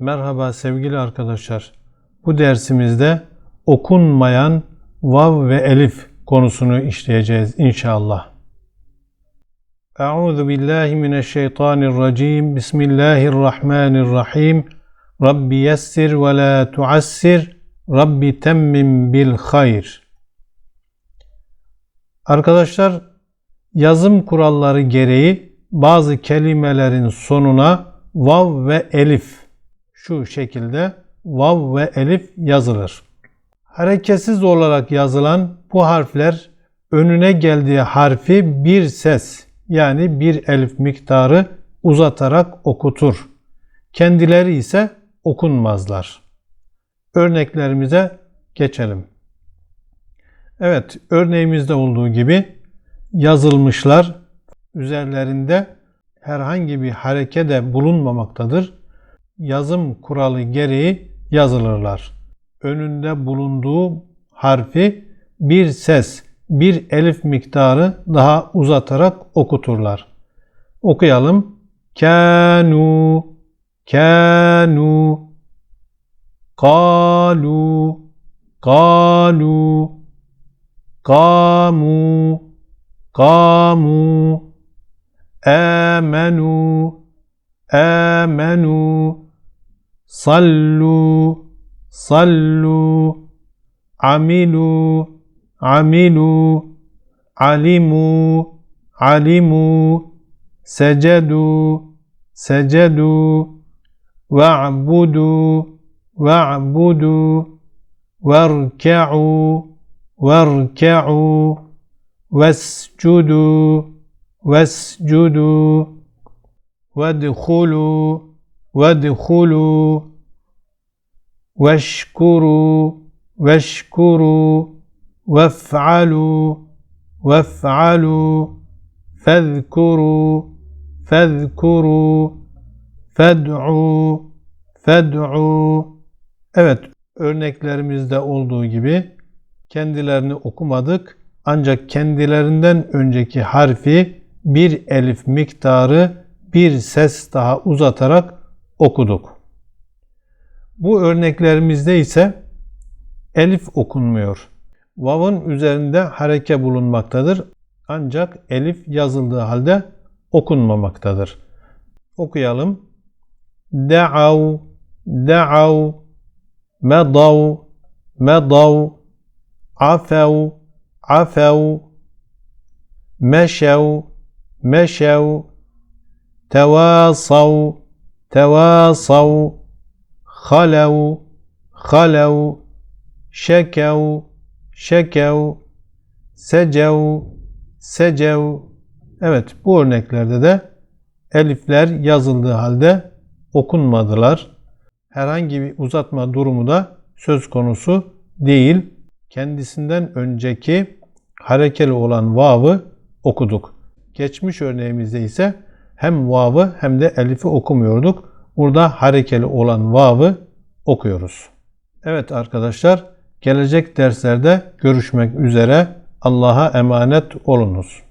Merhaba sevgili arkadaşlar. Bu dersimizde okunmayan vav ve elif konusunu işleyeceğiz inşallah. Euzu billahi mineşşeytanirracim. Bismillahirrahmanirrahim. Rabbi yessir ve la tuassir. Rabbi temmim bil hayr. Arkadaşlar yazım kuralları gereği bazı kelimelerin sonuna vav ve elif şu şekilde vav ve elif yazılır. Hareketsiz olarak yazılan bu harfler önüne geldiği harfi bir ses yani bir elif miktarı uzatarak okutur. Kendileri ise okunmazlar. Örneklerimize geçelim. Evet, örneğimizde olduğu gibi yazılmışlar üzerlerinde herhangi bir hareke de bulunmamaktadır. Yazım kuralı gereği yazılırlar. Önünde bulunduğu harfi bir ses, bir elif miktarı daha uzatarak okuturlar. Okuyalım. Kanu, kanu, kalu, kalu, kamu, kamu, amenu, amenu, صلوا صلوا عملوا عملوا علموا علموا سجدوا سجدوا واعبدوا واعبدوا واركعوا واركعوا واسجدوا واسجدوا وادخلوا وادخلوا واشكروا واشكروا وافعلوا وافعلوا فاذكروا فاذكروا فادعوا فادعوا Evet örneklerimizde olduğu gibi kendilerini okumadık ancak kendilerinden önceki harfi bir elif miktarı bir ses daha uzatarak okuduk. Bu örneklerimizde ise elif okunmuyor. Vav'ın üzerinde hareke bulunmaktadır. Ancak elif yazıldığı halde okunmamaktadır. Okuyalım. Da'av, da'av, medav, medav, afev, afev, meşev, meşev, tevasav, tevasav, halev, halev, şekev, şekev, secev, secev. Evet bu örneklerde de elifler yazıldığı halde okunmadılar. Herhangi bir uzatma durumu da söz konusu değil. Kendisinden önceki harekeli olan vav'ı okuduk. Geçmiş örneğimizde ise hem vav'ı hem de elifi okumuyorduk. Burada harekeli olan vav'ı okuyoruz. Evet arkadaşlar, gelecek derslerde görüşmek üzere. Allah'a emanet olunuz.